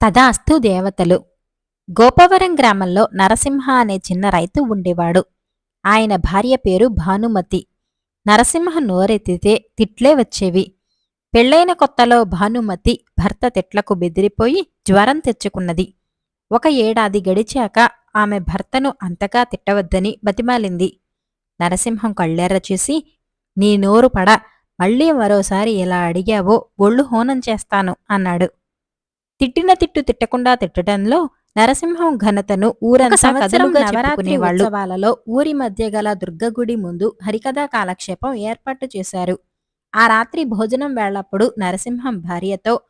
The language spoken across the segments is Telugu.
తదాస్తు దేవతలు. గోపవరం గ్రామంలో నరసింహ అనే చిన్న రైతు ఉండేవాడు. ఆయన భార్య పేరు భానుమతి. నరసింహ నోరెత్తితే తిట్లే వచ్చేవి. పెళ్ళైన కొత్తలో భానుమతి భర్త తిట్లకు బెదిరిపోయి జ్వరం తెచ్చుకున్నది. ఒక ఏడాది గడిచాక ఆమె భర్తను అంతగా తిట్టవద్దని బతిమాలింది. నరసింహం కళ్ళెర్ర చూసి నీ నోరు పడ మళ్ళీ మరోసారి ఇలా అడిగావో ఒళ్ళు హోనం చేస్తాను అన్నాడు. తిట్టిన తిట్టు తిట్టకుండా తిట్టడంలో నరసింహం ఘనతను ఊరంతా కథలుగా చెప్పుకునేవాళ్ళు ఉత్సవాలలో ఊరి మధ్య గల దుర్గగుడి ముందు హరికథా కాలక్షేపం ఏర్పాటు చేశారు. ఆ రాత్రి భోజనం వేళప్పుడు నరసింహం భార్యతో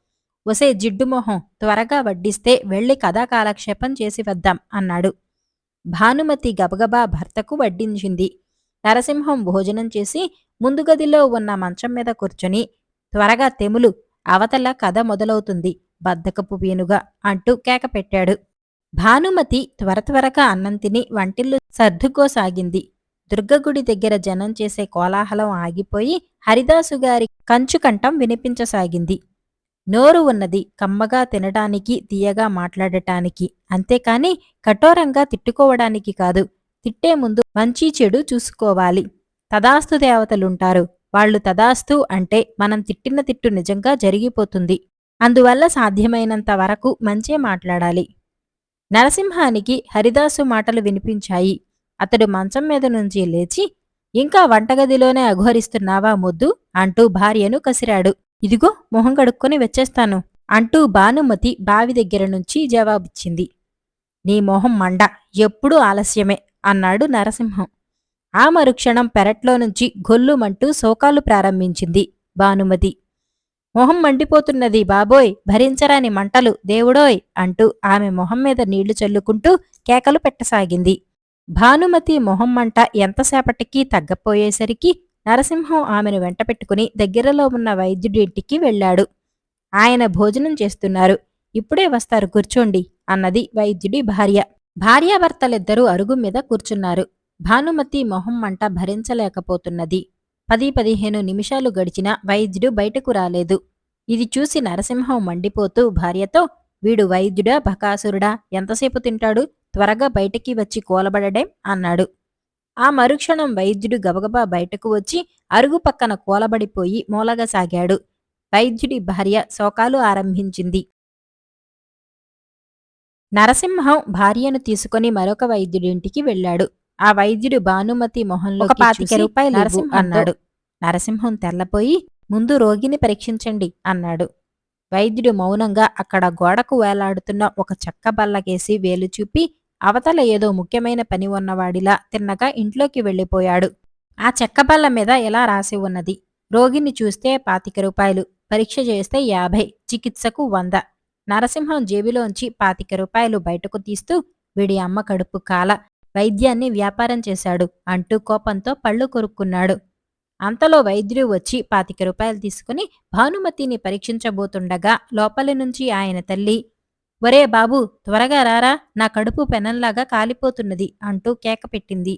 ఒసే జిడ్డుమొహం త్వరగా వడ్డిస్తే వెళ్ళి కథా కాలక్షేపం చేసి వద్దాం అన్నాడు. భానుమతి గబగబా భర్తకు వడ్డించింది. నరసింహం భోజనం చేసి ముందు గదిలో ఉన్న మంచం మీద కూర్చొని త్వరగా తెములు అవతల కథ మొదలవుతుంది. బద్దకపు వేనుగా అంటూ కేక పెట్టాడు. భానుమతి త్వర త్వరగా అన్నం తిని వంటిల్లు సర్దుకోసాగింది. దుర్గగుడి దగ్గర జనం చేసే కోలాహలం ఆగిపోయి హరిదాసు గారి కంచుకంఠం వినిపించసాగింది. నోరు ఉన్నది కమ్మగా తినడానికి తీయగా మాట్లాడటానికి. అంతేకాని కఠోరంగా తిట్టుకోవడానికి కాదు తిట్టే ముందు మంచి చెడు చూసుకోవాలి. తదాస్తు దేవతలుంటారు. వాళ్ళు తదాస్తు అంటే మనం తిట్టిన తిట్టు నిజంగా జరిగిపోతుంది. అందువల్ల సాధ్యమైనంత వరకు మంచే మాట్లాడాలి. నరసింహానికి హరిదాసు మాటలు వినిపించాయి. అతడు మంచం మీద నుంచి లేచి ఇంకా వంటగదిలోనే అఘోరిస్తున్నావా ముద్దు? అంటూ భార్యను కసిరాడు. ఇదిగో మొహం కడుక్కొని వచ్చేస్తాను అంటూ భానుమతి బావి దగ్గర నుంచి జవాబిచ్చింది. నీ మొహం మండ ఎప్పుడూ ఆలస్యమే అన్నాడు నరసింహం. ఆ మరుక్షణం పెరట్లో నుంచి గొల్లుమంటూ శోకాలు ప్రారంభించింది భానుమతి. మొహం మండిపోతున్నది బాబోయ్! భరించరాని మంటలు దేవుడోయ్! అంటూ ఆమె మొహం మీద నీళ్ళు చల్లుకుంటూ కేకలు పెట్టసాగింది. భానుమతి మొహం మంట ఎంతసేపటికి తగ్గపోయేసరికి నరసింహం ఆమెను వెంటపెట్టుకుని దగ్గరలో ఉన్న వైద్యుడి ఇంటికి వెళ్ళాడు. ఆయన భోజనం చేస్తున్నారు. ఇప్పుడే వస్తారు కూర్చోండి అన్నది వైద్యుడి భార్య. భార్యాభర్తలిద్దరూ అరుగు మీద కూర్చున్నారు. భానుమతి మొహం మంట భరించలేకపోతున్నది. పది పదిహేను నిమిషాలు గడిచినా వైద్యుడు బయటకు రాలేదు. ఇది చూసి నరసింహం మండిపోతూ భార్యతో వీడు వైద్యుడా బకాసురుడా? ఎంతసేపు తింటాడు? త్వరగా బయటికి వచ్చి కూలబడడేం అన్నాడు. ఆ మరుక్షణం వైద్యుడు గబగబా బయటకు వచ్చి అరుగు పక్కన కూలబడిపోయి మూలగసాగాడు వైద్యుడి భార్య శోకాలు ఆరంభించింది. నరసింహం భార్యను తీసుకుని మరొక వైద్యుడింటికి వెళ్ళాడు. ఆ వైద్యుడు భానుమతి మొహంలో ఒక పాతిక రూపాయలు ఇవ్వు నరసింహంతో అన్నాడు. నరసింహం తెల్లపోయి ముందు రోగిని పరీక్షించండి అన్నాడు. వైద్యుడు మౌనంగా అక్కడ గోడకు వేలాడుతున్న ఒక చెక్క బల్లకేసి వేలు చూపి అవతల ఏదో ముఖ్యమైన పని ఉన్నవాడిలా తిన్నగా ఇంట్లోకి వెళ్ళిపోయాడు. ఆ చెక్క బల్ల మీద ఎలా రాసి ఉన్నది? రోగిని చూస్తే పాతిక రూపాయలు పరీక్ష చేస్తే యాభై చికిత్సకు వంద. నరసింహం జేబులోంచి పాతిక రూపాయలు బయటకు తీస్తూ వీడి అమ్మ కడుపు కాల వైద్యాన్ని వ్యాపారం చేశాడు. అంటూ కోపంతో పళ్ళు కొరుక్కున్నాడు. అంతలో వైద్యుడు వచ్చి పాతిక రూపాయలు తీసుకుని భానుమతిని పరీక్షించబోతుండగా లోపలి నుంచి ఆయన తల్లి ఒరే బాబు త్వరగా రారా నా కడుపు పెనంలాగా కాలిపోతున్నది అంటూ కేక పెట్టింది.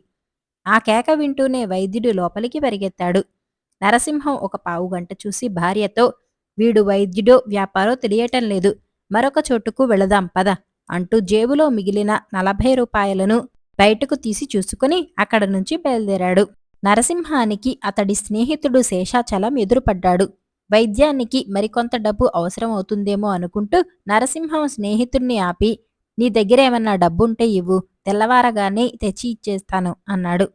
ఆ కేక వింటూనే వైద్యుడు లోపలికి పరిగెత్తాడు. నరసింహం ఒక పావుగంట చూసి భార్యతో వీడు వైద్యుడో వ్యాపారో తెలియటం లేదు. మరొక చోటుకు వెళదాం పద అంటూ జేబులో మిగిలిన నలభై రూపాయలను బయటకు తీసి చూసుకుని అక్కడ నుంచి బయలుదేరాడు. నరసింహానికి అతడి స్నేహితుడు శేషాచలం ఎదురుపడ్డాడు. వైద్యానికి మరికొంత డబ్బు అవసరమవుతుందేమో అనుకుంటూ నరసింహం స్నేహితుణ్ణి ఆపి నీ దగ్గరేమన్నా డబ్బుంటే ఇవ్వు తెల్లవారగానే తెచ్చి ఇచ్చేస్తాను అన్నాడు.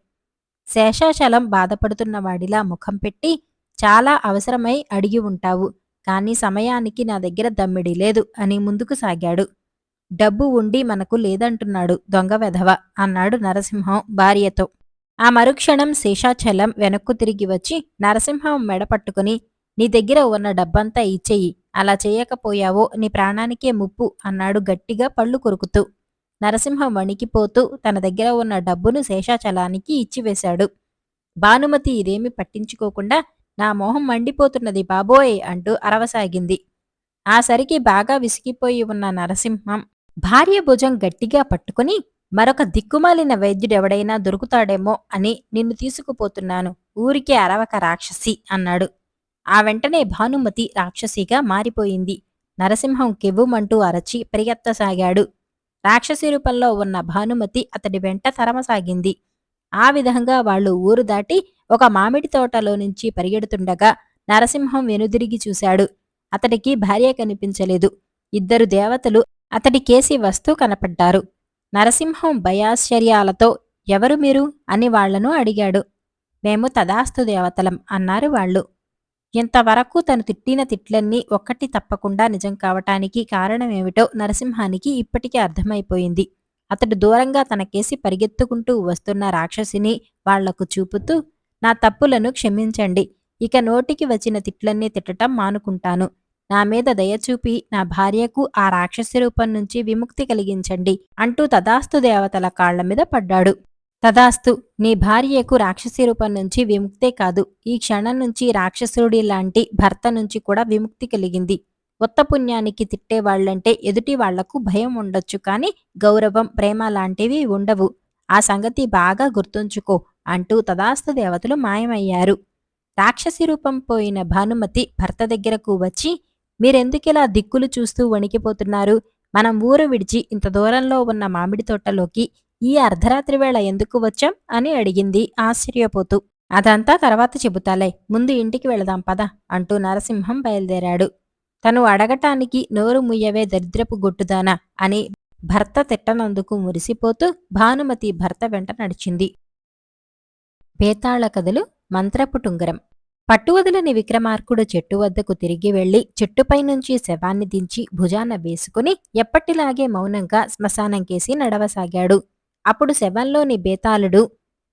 శేషాచలం బాధపడుతున్న వాడిలా ముఖం పెట్టి చాలా అవసరమై అడిగి ఉంటావు కానీ సమయానికి నా దగ్గర దమ్మిడి లేదు అని ముందుకు సాగాడు. డబ్బు ఉండి మనకు లేదంటున్నాడు దొంగ వెధవ అన్నాడు నరసింహం భార్యతో. ఆ మరుక్షణం శేషాచలం వెనక్కు తిరిగి వచ్చి నరసింహం మెడపట్టుకుని నీ దగ్గర ఉన్న డబ్బంతా ఇచ్చేయి అలా చేయకపోయావో నీ ప్రాణానికే ముప్పు అన్నాడు గట్టిగా పళ్ళు కొరుకుతూ. నరసింహం వణికిపోతూ తన దగ్గర ఉన్న డబ్బును శేషాచలానికి ఇచ్చివేశాడు భానుమతి ఇదేమి పట్టించుకోకుండా నా మొహం మండిపోతున్నది బాబోయ్ అంటూ అరవసాగింది. ఆ సరికి బాగా విసిగిపోయి ఉన్న నరసింహం భార్య భుజం గట్టిగా పట్టుకుని మరొక దిక్కుమాలిన వైద్యుడెవడైనా దొరుకుతాడేమో అని నిన్ను తీసుకుపోతున్నాను. ఊరికే అరవక రాక్షసి అన్నాడు. ఆ వెంటనే భానుమతి రాక్షసిగా మారిపోయింది. నరసింహం కెవ్వుమంటూ అరచి పరిగెత్తసాగాడు. రాక్షసి రూపంలో ఉన్న భానుమతి అతడి వెంట తరమసాగింది. ఆ విధంగా వాళ్ళు ఊరు దాటి ఒక మామిడి తోటలో నుంచి పరిగెడుతుండగా నరసింహం వెనుదిరిగి చూశాడు. అతడికి భార్య కనిపించలేదు. ఇద్దరు దేవతలు అతడి కేసి వస్తూ కనపడ్డారు. నరసింహం భయాశ్చర్యాలతో ఎవరు మీరు? అని వాళ్ళను అడిగాడు. మేము తదాస్తు దేవతలం అన్నారు వాళ్ళు. ఇంతవరకు తను తిట్టిన తిట్లన్నీ ఒక్కటి తప్పకుండా నిజం కావటానికి కారణమేమిటో నరసింహానికి ఇప్పటికీ అర్థమైపోయింది. అతడు దూరంగా తనకేసి పరిగెత్తుకుంటూ వస్తున్న రాక్షసిని వాళ్ళకు చూపుతూ నా తప్పులను క్షమించండి. ఇక నోటికి వచ్చిన తిట్లన్నీ తిట్టటం మానుకుంటాను. నా మీద దయచూపి నా భార్యకు ఆ రాక్షసి రూపం నుంచి విముక్తి కలిగించండి అంటూ తదాస్తు దేవతల కాళ్ళ మీద పడ్డాడు. తదాస్తు నీ భార్యకు రాక్షసి రూపం నుంచి విముక్తే కాదు ఈ క్షణం నుంచి రాక్షసుడి లాంటి భర్త నుంచి కూడా విముక్తి కలిగింది. ఉత్త పుణ్యానికి తిట్టే వాళ్ళంటే ఎదుటి వాళ్ళకు భయం ఉండొచ్చు కానీ గౌరవం ప్రేమ లాంటివి ఉండవు. ఆ సంగతి బాగా గుర్తుంచుకో అంటూ తదాస్తు దేవతలు మాయమయ్యారు. రాక్షసి రూపం పోయిన భానుమతి భర్త దగ్గరకు వచ్చి మీరెందుకిలా దిక్కులు చూస్తూ వణికిపోతున్నారు? మనం ఊరు విడిచి ఇంత దూరంలో ఉన్న మామిడి తోటలోకి ఈ అర్ధరాత్రి వేళ ఎందుకు వచ్చాం? అని అడిగింది ఆశ్చర్యపోతూ. అదంతా తర్వాత చెబుతాలే. ముందు ఇంటికి వెళదాం పద అంటూ నరసింహం బయలుదేరాడు. తను అడగటానికి నోరు ముయ్యవే దరిద్రపు గొట్టుదానా అని భర్త తిట్టనందుకు మురిసిపోతూ భానుమతి భర్త వెంట నడిచింది. బేతాళ కథలు మంత్రపు టుంగరం పట్టువదలని విక్రమార్కుడు చెట్టు వద్దకు తిరిగి వెళ్ళి చెట్టుపై నుంచి శవాన్ని దించి భుజాన వేసుకుని ఎప్పటిలాగే మౌనంగా శ్మశానంకేసి నడవసాగాడు. అప్పుడు శవంలోని బేతాళుడు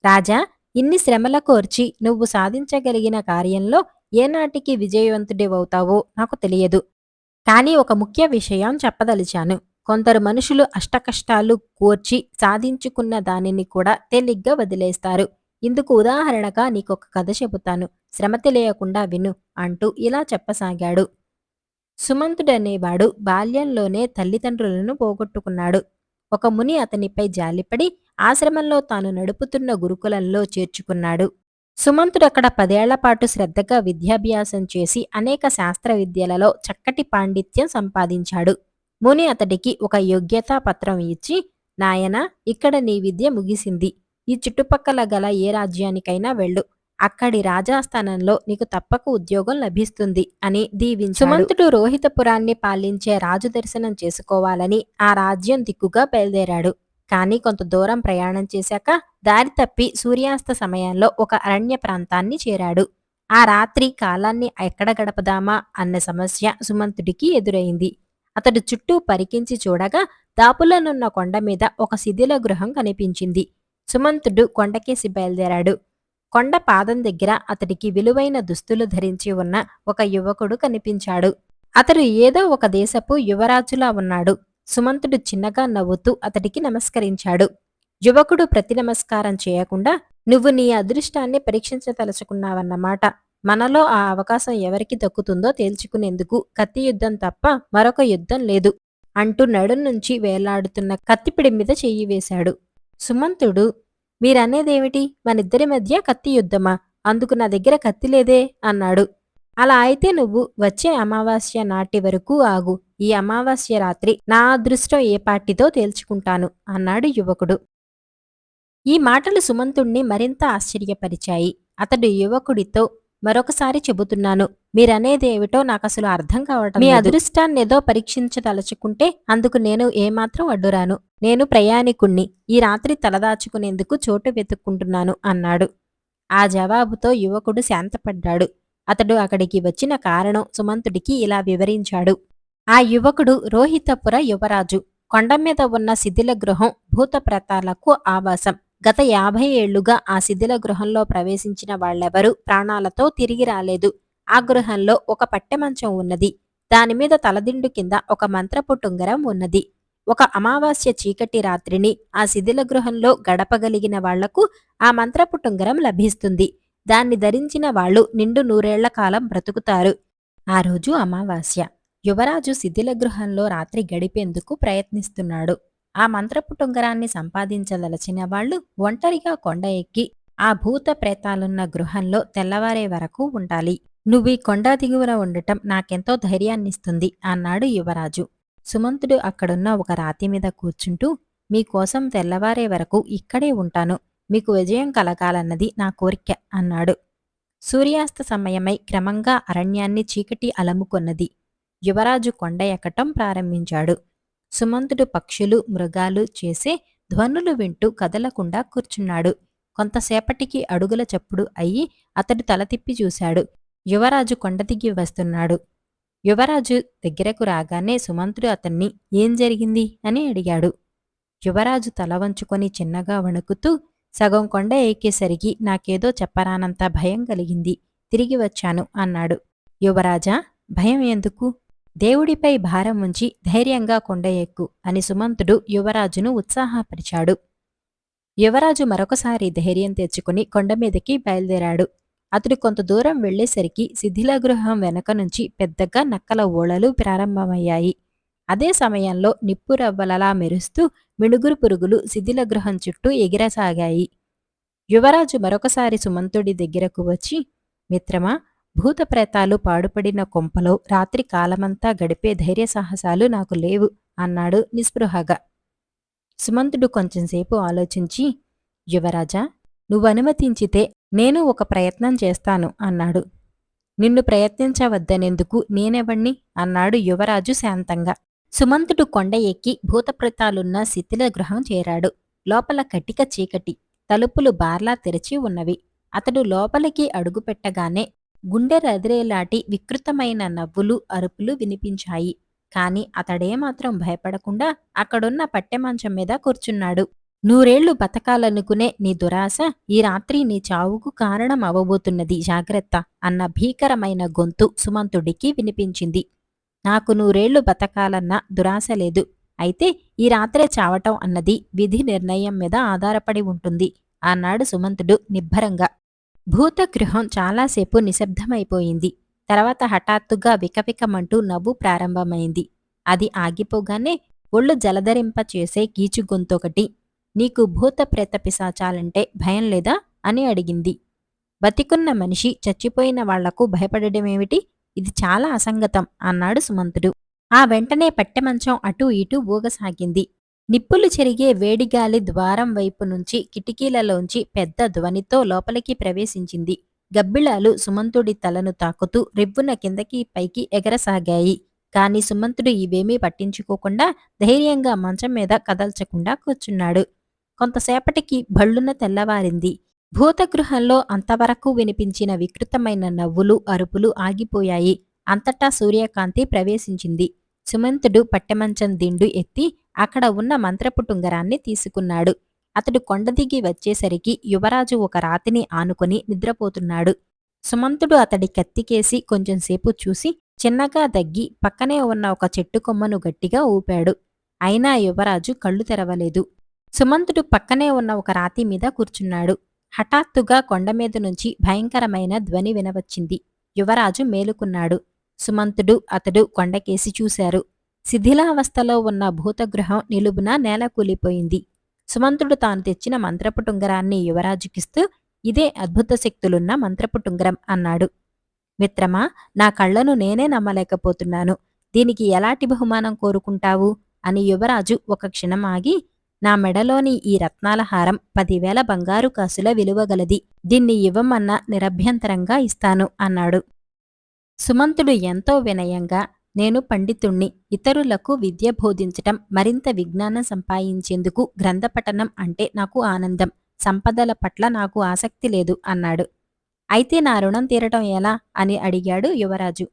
రాజా ఇన్ని శ్రమల కోర్చి నువ్వు సాధించగలిగిన కార్యంలో ఏనాటికి విజయవంతుడివవుతావో నాకు తెలియదు. కానీ ఒక ముఖ్య విషయం చెప్పదలిచాను. కొందరు మనుషులు అష్టకష్టాలు కోర్చి సాధించుకున్న దానిని కూడా తేలిగ్గా వదిలేస్తారు. ఇందుకు ఉదాహరణగా నీకొక కథ చెబుతాను. శ్రమ తెలియకుండా విను అంటూ ఇలా చెప్పసాగాడు. సుమంతుడనేవాడు బాల్యంలోనే తల్లిదండ్రులను పోగొట్టుకున్నాడు. ఒక ముని అతనిపై జాలిపడి ఆశ్రమంలో తాను నడుపుతున్న గురుకులంలో చేర్చుకున్నాడు. సుమంతుడక్కడ పదేళ్ళపాటు శ్రద్ధగా విద్యాభ్యాసం చేసి అనేక శాస్త్ర విద్యలలో చక్కటి పాండిత్యం సంపాదించాడు. ముని అతడికి ఒక యోగ్యతా పత్రం ఇచ్చి నాయనా ఇక్కడ నీ విద్య ముగిసింది. ఈ చుట్టుపక్కల గల ఏ రాజ్యానికైనా వెళ్ళు. అక్కడి రాజాస్థానంలో నీకు తప్పక ఉద్యోగం లభిస్తుంది అని దీవించాడు. సుమంతుడు రోహితపురాన్ని పాలించే రాజు దర్శనం చేసుకోవాలని ఆ రాజ్యం దిక్కుగా బయలుదేరాడు. కానీ కొంత దూరం ప్రయాణం చేశాక దారి తప్పి సూర్యాస్త సమయంలో ఒక అరణ్య ప్రాంతాన్ని చేరాడు. ఆ రాత్రి కాలాన్ని ఎక్కడ గడపదామా అన్న సమస్య సుమంతుడికి ఎదురైంది. అతడు చుట్టూ పరికించి చూడగా దాపులనున్న కొండ మీద ఒక శిథిల గృహం కనిపించింది. సుమంతుడు కొండకేసి బయలుదేరాడు. కొండ పాదం దగ్గర అతడికి విలువైన దుస్తులు ధరించి ఉన్న ఒక యువకుడు కనిపించాడు. అతడు ఏదో ఒక దేశపు యువరాజులా ఉన్నాడు. సుమంతుడు చిన్నగా నవ్వుతూ అతడికి నమస్కరించాడు. యువకుడు ప్రతి నమస్కారం చేయకుండా నువ్వు నీ అదృష్టాన్ని పరీక్షించదలుచుకున్నావన్నమాట. మనలో ఆ అవకాశం ఎవరికి దక్కుతుందో తేల్చుకునేందుకు కత్తి యుద్ధం తప్ప మరొక యుద్ధం లేదు అంటూ నడుం నుంచి వేలాడుతున్న కత్తిపిడి మీద చెయ్యి వేశాడు. సుమంతుడు మీరనేదేమిటి? మనిద్దరి మధ్య కత్తి యుద్ధమా? అందుకు నా దగ్గర కత్తి లేదే అన్నాడు. అలా అయితే నువ్వు వచ్చే అమావాస్య నాటి వరకు ఆగు. ఈ అమావాస్య రాత్రి నా అదృష్టం ఏ పార్టీతో తేల్చుకుంటాను అన్నాడు యువకుడు. ఈ మాటలు సుమంతుణ్ణి మరింత ఆశ్చర్యపరిచాయి. అతడు యువకుడితో మరొకసారి చెబుతున్నాను. మీరనేదేమిటో నాకసలు అర్థం కావటం మీ అదృష్టాన్నేదో పరీక్షించదలుచుకుంటే అందుకు నేను ఏమాత్రం అడ్డురాను. నేను ప్రయాణికుణ్ణి. ఈ రాత్రి తలదాచుకునేందుకు చోటు వెతుక్కుంటున్నాను అన్నాడు. ఆ జవాబుతో యువకుడు శాంతపడ్డాడు. అతడు అక్కడికి వచ్చిన కారణం సుమంతుడికి ఇలా వివరించాడు. ఆ యువకుడు రోహితపుర యువరాజు. కొండ మీద ఉన్న శిథిల గృహం భూతప్రేతాలకు ఆవాసం. గత యాభై ఏళ్ళుగా ఆ శిథిల గృహంలో ప్రవేశించిన వాళ్ళెవరూ ప్రాణాలతో తిరిగి రాలేదు. ఆ గృహంలో ఒక పట్టెమంచం ఉన్నది. దానిమీద తలదిండు కింద ఒక మంత్రపు టుంగరం ఉన్నది. ఒక అమావాస్య చీకటి రాత్రిని ఆ శిథిల గృహంలో గడపగలిగిన వాళ్ళకు ఆ మంత్రపు టుంగరం లభిస్తుంది. దాన్ని ధరించిన వాళ్ళు నిండు నూరేళ్ళ కాలం బ్రతుకుతారు. ఆ రోజు అమావాస్య. యువరాజు శిథిల గృహంలో రాత్రి గడిపేందుకు ప్రయత్నిస్తున్నాడు. ఆ మంత్రపు టుంగరాన్ని సంపాదించదలచిన వాళ్ళు ఒంటరిగా కొండ ఎక్కి ఆ భూత ప్రేతాలున్న గృహంలో తెల్లవారే వరకు ఉండాలి. నువ్వు కొండా కొండ దిగువన ఉండటం నాకెంతో ధైర్యాన్నిస్తుంది అన్నాడు యువరాజు. సుమంతుడు అక్కడున్న ఒక రాతి మీద కూర్చుంటూ మీకోసం తెల్లవారే వరకు ఇక్కడే ఉంటాను. మీకు విజయం కలగాలన్నది నా కోరిక అన్నాడు. సూర్యాస్త సమయమై క్రమంగా అరణ్యాన్ని చీకటి అలముకొన్నది. యువరాజు కొండ ఎక్కటం ప్రారంభించాడు. సుమంతుడు పక్షులు మృగాలు చేసే ధ్వనులు వింటూ కదలకుండా కూర్చున్నాడు. కొంతసేపటికి అడుగుల చప్పుడు అయ్యి అతడు తల తిప్పి చూశాడు. యువరాజు కొండ దిగి వస్తున్నాడు. యువరాజు దగ్గరకు రాగానే సుమంతుడు అతన్ని ఏం జరిగింది? అని అడిగాడు. యువరాజు తల వంచుకొని చిన్నగా వణుకుతూ సగం కొండ ఎక్కేసరికి నాకేదో చెప్పరానంత భయం కలిగింది. తిరిగి వచ్చాను అన్నాడు. యువరాజా భయం ఎందుకు? దేవుడిపై భారం ఉంచి ధైర్యంగా కొండ ఎక్కు అని సుమంతుడు యువరాజును ఉత్సాహపరిచాడు. యువరాజు మరొకసారి ధైర్యం తెచ్చుకుని కొండమీదకి బయలుదేరాడు. అతడు కొంత దూరం వెళ్ళేసరికి శిథిలగృహం వెనక నుంచి పెద్దగా నక్కల ఓళలు ప్రారంభమయ్యాయి. అదే సమయంలో నిప్పురవ్వలలా మెరుస్తూ మిణుగురు పురుగులు శిథిల గృహం చుట్టూ ఎగిరసాగాయి. యువరాజు మరొకసారి సుమంతుడి దగ్గరకు వచ్చి మిత్రమా భూతప్రేతాలు పాడుపడిన కొంపలో రాత్రి కాలమంతా గడిపే ధైర్య సాహసాలు నాకు లేవు అన్నాడు నిస్పృహగా. సుమంతుడు కొంచెంసేపు ఆలోచించి యువరాజా నువ్వు అనుమతించితే నేను ఒక ప్రయత్నం చేస్తాను అన్నాడు. నిన్ను ప్రయత్నించవద్దనెందుకు నేనెవణ్ణి? అన్నాడు యువరాజు శాంతంగా. సుమంతుడు కొండ ఎక్కి భూతప్రతాలున్న శిథిల గృహం చేరాడు. లోపల కటిక చీకటి తలుపులు బార్లా తెరిచి ఉన్నవి. అతడు లోపలికి అడుగుపెట్టగానే గుండె రదిరేలాటి వికృతమైన నవ్వులు అరుపులు వినిపించాయి. కాని అతడేమాత్రం భయపడకుండా అక్కడున్న పట్టెమంచం మీద కూర్చున్నాడు. నూరేళ్ళు బతకాలనుకునే నీ దురాశ ఈ రాత్రి నీ చావుకు కారణం అవబోతున్నది జాగ్రత్త అన్న భీకరమైన గొంతు సుమంతుడికి వినిపించింది. నాకు నూరేళ్ళు బతకాలన్న దురాశ లేదు. అయితే ఈ రాత్రే చావటం అన్నది విధి నిర్ణయం మీద ఆధారపడి ఉంటుంది అన్నాడు సుమంతుడు నిబ్బరంగా. భూతగృహం చాలాసేపు నిశ్శబ్దమైపోయింది. తర్వాత హఠాత్తుగా వికవికమంటూ నవ్వు ప్రారంభమైంది. అది ఆగిపోగానే ఒళ్ళు జలధరింప చేసే కీచుగొంతొకటి నీకు భూత ప్రేత పిశాచాలంటే భయం లేదా? అని అడిగింది. బతికున్న మనిషి చచ్చిపోయిన వాళ్ళకు భయపడడమేమిటి? ఇది చాలా అసంగతం అన్నాడు సుమంతుడు. ఆ వెంటనే పట్టెమంచం అటూ ఇటూ ఊగసాగింది. నిప్పులు చెరిగే వేడిగాలి ద్వారం వైపు నుంచి కిటికీలలోంచి పెద్ద ధ్వనితో లోపలికి ప్రవేశించింది. గబ్బిళాలు సుమంతుడి తలను తాకుతూ రివ్వున కిందకి పైకి ఎగరసాగాయి. కాని సుమంతుడు ఇవేమీ పట్టించుకోకుండా ధైర్యంగా మంచం మీద కదల్చకుండా కూర్చున్నాడు. కొంతసేపటికి భళ్ళున తెల్లవారింది. భూతగృహంలో అంతవరకు వినిపించిన వికృతమైన నవ్వులు అరుపులు ఆగిపోయాయి. అంతటా సూర్యకాంతి ప్రవేశించింది. సుమంతుడు పట్టెమంచం దిండు ఎత్తి అక్కడ ఉన్న మంత్రపు టుంగరాన్ని తీసుకున్నాడు. అతడు కొండ దిగి వచ్చేసరికి యువరాజు ఒక రాతిని ఆనుకొని నిద్రపోతున్నాడు. సుమంతుడు అతడి కత్తికేసి కొంచెంసేపు చూసి చిన్నగా దగ్గి పక్కనే ఉన్న ఒక చెట్టు కొమ్మను గట్టిగా ఊపాడు. అయినా యువరాజు కళ్ళు తెరవలేదు. సుమంతుడు పక్కనే ఉన్న ఒక రాతి మీద కూర్చున్నాడు. హఠాత్తుగా కొండమీద నుంచి భయంకరమైన ధ్వని వినవచ్చింది. యువరాజు మేలుకున్నాడు. సుమంతుడు అతడు కొండకేసి చూశారు. శిథిలావస్థలో ఉన్న భూతగృహం నిలుబున నేల కూలిపోయింది. సుమంతుడు తాను తెచ్చిన మంత్రపు టుంగరాన్ని యువరాజుకిస్తూ ఇదే అద్భుత శక్తులున్న మంత్రపు టుంగరం అన్నాడు. మిత్రమా నా కళ్ళను నేనే నమ్మలేకపోతున్నాను. దీనికి ఎలాంటి బహుమానం కోరుకుంటావు? అని యువరాజు ఒక క్షణం ఆగి నా మెడలోని ఈ రత్నాల హారం పదివేల బంగారు కాసుల విలువగలది దీన్ని ఇవ్వమన్న నిరభ్యంతరంగా ఇస్తాను అన్నాడు. సుమంతుడు ఎంతో వినయంగా నేను పండితుణ్ణి. ఇతరులకు విద్య బోధించటం మరింత విజ్ఞానం సంపాదించేందుకు గ్రంథపఠనం అంటే నాకు ఆనందం. సంపదల పట్ల నాకు ఆసక్తి లేదు అన్నాడు. అయితే నా రుణం తీరటం ఎలా? అని అడిగాడు యువరాజు.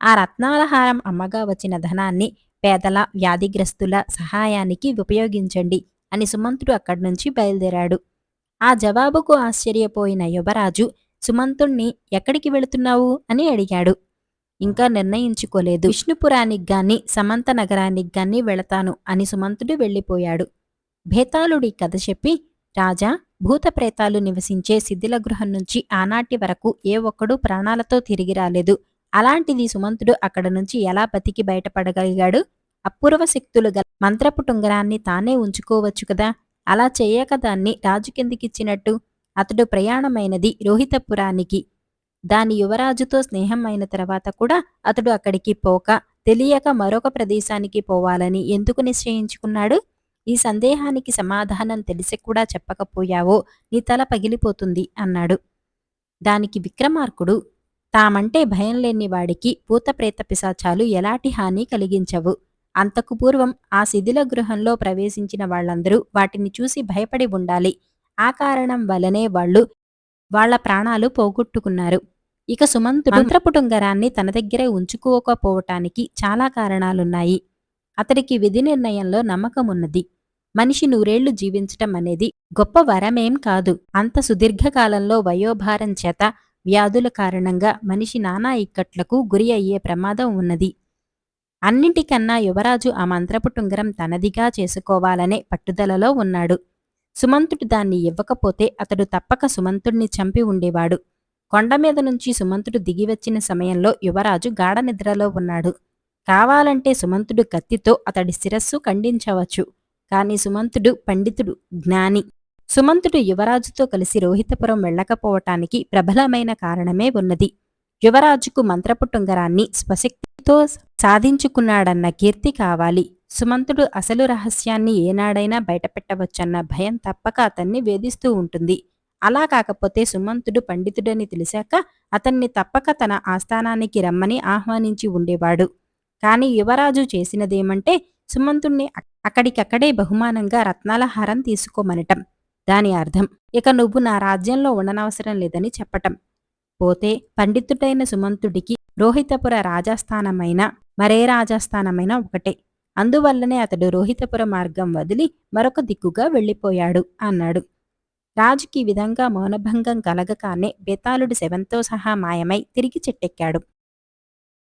ఆ రత్నాలహారం అమ్మగా వచ్చిన ధనాన్ని పేదల వ్యాధిగ్రస్తుల సహాయానికి ఉపయోగించండి అని సుమంతుడు అక్కడి నుంచి బయలుదేరాడు. ఆ జవాబుకు ఆశ్చర్యపోయిన యువరాజు సుమంతుణ్ణి ఎక్కడికి వెళుతున్నావు? అని అడిగాడు. ఇంకా నిర్ణయించుకోలేదు. విష్ణుపురానికి గాని సమంత నగరానికి గాని వెళతాను అని సుమంతుడు వెళ్ళిపోయాడు. భేతాళుడి కథ చెప్పి రాజా భూతప్రేతాలు నివసించే శిథిల గృహం నుంచి ఆనాటి వరకు ఏ ఒక్కడూ ప్రాణాలతో తిరిగి రాలేదు. అలాంటిది సుమంతుడు అక్కడ నుంచి ఎలా బతికి బయటపడగలిగాడు? అపూర్వ శక్తులు గల మంత్రపు టుంగరాన్ని తానే ఉంచుకోవచ్చు కదా? అలా చేయక దాన్ని రాజు కిందికిచ్చినట్టు. అతడు ప్రయాణమైనది రోహితపురానికి. దాని యువరాజుతో స్నేహం అయిన తర్వాత కూడా అతడు అక్కడికి పోక తెలియక మరొక ప్రదేశానికి పోవాలని ఎందుకు నిశ్చయించుకున్నాడు? ఈ సందేహానికి సమాధానం తెలిసి కూడా చెప్పకపోయావో నీ తల పగిలిపోతుంది అన్నాడు. దానికి విక్రమార్కుడు తామంటే భయం లేని వాడికి భూతప్రేత పిశాచాలు ఎలాంటి హాని కలిగించవు. అంతకు పూర్వం ఆ శిథిల గృహంలో ప్రవేశించిన వాళ్ళందరూ వాటిని చూసి భయపడి ఉండాలి. ఆ కారణం వలనే వాళ్ళు వాళ్ళ ప్రాణాలు పోగొట్టుకున్నారు. ఇక సుమంతుడు మంత్రపుటుంగరాన్ని తన దగ్గరే ఉంచుకోకపోవటానికి చాలా కారణాలున్నాయి. అతడికి విధి నిర్ణయంలో నమ్మకమున్నది. మనిషి నూరేళ్ళు జీవించటం అనేది గొప్ప వరమేం కాదు. అంత సుదీర్ఘకాలంలో వయోభారం చేత వ్యాధుల కారణంగా మనిషి నానా ఇక్కట్లకు గురి అయ్యే ప్రమాదం ఉన్నది. అన్నింటికన్నా యువరాజు ఆ మంత్రపుటుంగరం తనదిగా చేసుకోవాలనే పట్టుదలలో ఉన్నాడు. సుమంతుడు దాన్ని ఇవ్వకపోతే అతడు తప్పక సుమంతుణ్ణి చంపి ఉండేవాడు. కొండమీద నుంచి సుమంతుడు దిగివచ్చిన సమయంలో యువరాజు గాఢ నిద్రలో ఉన్నాడు. కావాలంటే సుమంతుడు కత్తితో అతడి శిరస్సు ఖండించవచ్చు. కాని సుమంతుడు పండితుడు జ్ఞాని. సుమంతుడు యువరాజుతో కలిసి రోహితపురం వెళ్ళకపోవటానికి ప్రబలమైన కారణమే ఉన్నది. యువరాజుకు మంత్రపు టుంగరాన్ని స్వశక్తితో సాధించుకున్నాడన్న కీర్తి కావాలి. సుమంతుడు అసలు రహస్యాన్ని ఏనాడైనా బయటపెట్టవచ్చన్న భయం తప్పక అతన్ని వేధిస్తూ ఉంటుంది. అలా కాకపోతే సుమంతుడు పండితుడని తెలిసాక అతన్ని తప్పక తన ఆస్థానానికి రమ్మని ఆహ్వానించి ఉండేవాడు. కాని యువరాజు చేసినదేమంటే సుమంతుణ్ణి అక్కడికక్కడే బహుమానంగా రత్నాల హారం తీసుకోమనటం. దాని అర్థం ఇక నువ్వు నా రాజ్యంలో ఉండనవసరం లేదని చెప్పటం. పోతే పండితుడైన సుమంతుడికి రోహితపుర రాజస్థానమైన మరే రాజాస్థానమైన ఒకటే. అందువల్లనే అతడు రోహితపుర మార్గం వదిలి మరొక దిక్కుగా వెళ్ళిపోయాడు అన్నాడు. రాజుకి విధంగా మౌనభంగం కలగకానే బేతాళుడి శవంతో సహా మాయమై తిరిగి చెట్టెక్కాడు.